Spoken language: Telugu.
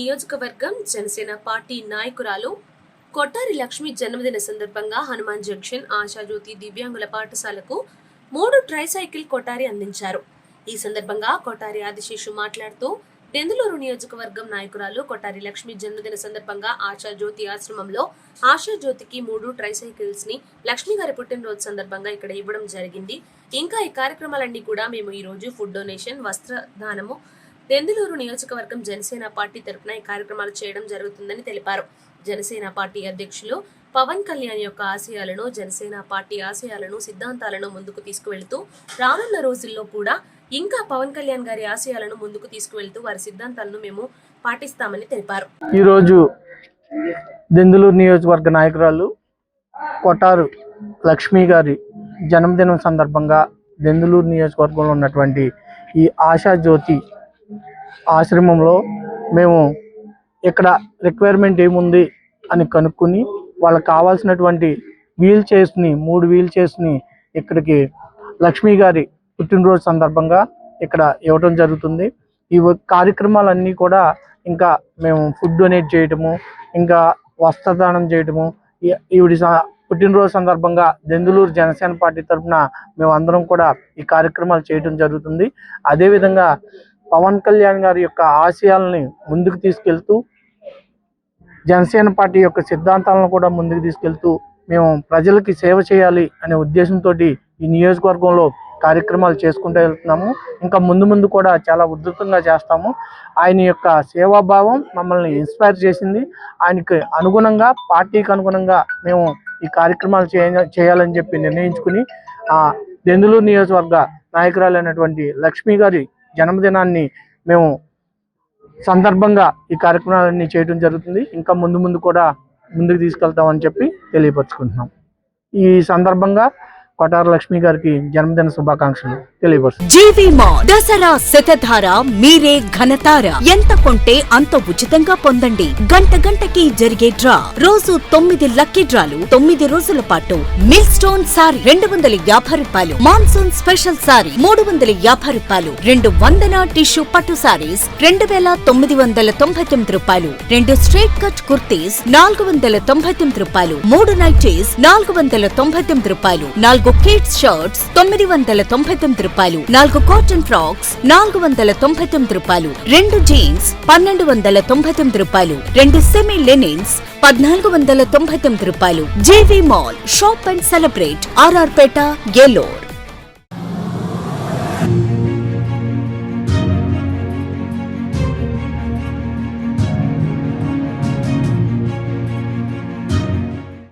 నియోజకవర్గం జనసేన పార్టీ నాయకురాలు కొట్టారి లక్ష్మి జన్మదిన సందర్భంగా హనుమాన్ జంక్షన్ ఆశాజ్యోతి దివ్యాంగుల పాఠశాలకు మూడు ట్రైసైకిల్ కొట్టారి అందించారు. ఈ సందర్భంగా కొట్టారి ఆదిశేషు మాట్లాడుతూ దెందులూరు నియోజకవర్గం నాయకురాలు కొట్టారి లక్ష్మి జన్మదిన సందర్భంగా ఆశాజ్యోతి ఆశ్రమంలో ఆశాజ్యోతికి మూడు ట్రైసైకిల్స్ని లక్ష్మి గారి పుట్టినరోజు సందర్భంగా ఇక్కడ ఇవ్వడం జరిగింది. ఇంకా ఈ కార్యక్రమాలన్నీ కూడా మేము ఈ రోజు ఫుడ్ డొనేషన్ వస్త్రదానము దెందులూరు నియోజకవర్గం జనసేన పార్టీ తరపున ఈ కార్యక్రమాలు చేయడం జరుగుతుందని తెలిపారు. జనసేన పార్టీ అధ్యక్షులు పవన్ కళ్యాణ్ యొక్క ఆశయాలను జనసేన పార్టీ ఆశయాలను సిద్ధాంతాలను ముందుకు తీసుకువెళ్తూ రానున్న రోజుల్లో కూడా ఇంకా పవన్ కళ్యాణ్ గారి ఆశయాలను ముందుకు తీసుకువెళ్తూ వారి సిద్ధాంతాలను మేము పాటిస్తామని తెలిపారు. ఈరోజు దెందులూరు నియోజకవర్గ నాయకురాలు కొటారు లక్ష్మి గారి జన్మదినం సందర్భంగా దెందులూరు నియోజకవర్గంలో ఉన్నటువంటి ఈ ఆశా జ్యోతి ఆశ్రమంలో మేము ఇక్కడ రిక్వైర్మెంట్ ఏముంది అని కనుక్కొని వాళ్ళకి కావాల్సినటువంటి వీల్ చైర్స్ని మూడు వీల్ చైర్స్ని ఇక్కడికి లక్ష్మి గారి పుట్టినరోజు సందర్భంగా ఇక్కడ ఇవ్వడం జరుగుతుంది. ఈ కార్యక్రమాలన్నీ కూడా ఇంకా మేము ఫుడ్ డొనేట్ చేయటము ఇంకా వస్త్రదానం చేయటము ఈవిడి పుట్టినరోజు సందర్భంగా దెందులూరు జనసేన పార్టీ తరఫున మేము అందరం కూడా ఈ కార్యక్రమాలు చేయటం జరుగుతుంది. అదేవిధంగా పవన్ కళ్యాణ్ గారి యొక్క ఆశయాలని ముందుకు తీసుకెళ్తూ జనసేన పార్టీ యొక్క సిద్ధాంతాలను కూడా ముందుకు తీసుకెళ్తూ మేము ప్రజలకి సేవ చేయాలి అనే ఉద్దేశంతో ఈ నియోజకవర్గంలో కార్యక్రమాలు చేసుకుంటూ వెళ్తున్నాము. ఇంకా ముందు ముందు కూడా చాలా ఉధృతంగా చేస్తాము. ఆయన యొక్క సేవాభావం మమ్మల్ని ఇన్స్పైర్ చేసింది. ఆయనకి అనుగుణంగా పార్టీకి అనుగుణంగా మేము ఈ కార్యక్రమాలు చేయ చేయాలని చెప్పి నిర్ణయించుకుని ఆ దెందులూరు నియోజకవర్గ నాయకురాలైనటువంటి లక్ష్మి గారి జన్మదినాన్ని మేము సందర్భంగా ఈ కార్యక్రమాలన్నీ చేయడం జరుగుతుంది. ఇంకా ముందు ముందు కూడా ముందుకు తీసుకెళ్తామని చెప్పి తెలియపరుచుకుంటున్నాం. ఈ సందర్భంగా కొటార లక్ష్మి గారికి జన్మదిన శుభాకాంక్షలు తెలియపరుస్తున్నాం జీవి మాల్ దసరా శతధార మీరే ఘనతార. ఎంత కొంటే అంత ఉచితంగా పొందండి. గంట గంటకి జరిగే డ్రా. రోజు తొమ్మిది లక్కీ డ్రాలు. తొమ్మిది రోజుల పాటు మిల్ స్టోన్ సారీ రెండు వందల యాభై రూపాయలు. మాన్సూన్ స్పెషల్ సారీ మూడు వందల యాభై రూపాయలు. రెండు వందన టిష్యూ పట్టు సారీస్ రెండు వేల తొమ్మిది వందల తొంభై తొమ్మిది రూపాయలు. రెండు స్ట్రైట్ కట్ కుర్తీస్ నాలుగు వందల తొంభై తొమ్మిది రూపాయలు. మూడు నైటీస్ నాలుగు వందల తొంభై తొమ్మిది రూపాయలు. నాలుగు కిడ్స్ షర్ట్స్ తొమ్మిది వందల తొంభై తొమ్మిది రూపాయలు. నాలుగు కాటన్ ఫ్రాక్స్ నాలుగు వందల తొంభై తొమ్మిది రూపాయలు. రెండు జీన్స్ పన్నెండు వందల తొంభై తొమ్మిది రూపాయలు. రెండు సెమీ లెనిన్స్ పద్నాలుగు వందల తొంభై తొమ్మిది రూపాయలు. JV mall shop and celebrate RR Peta Eluru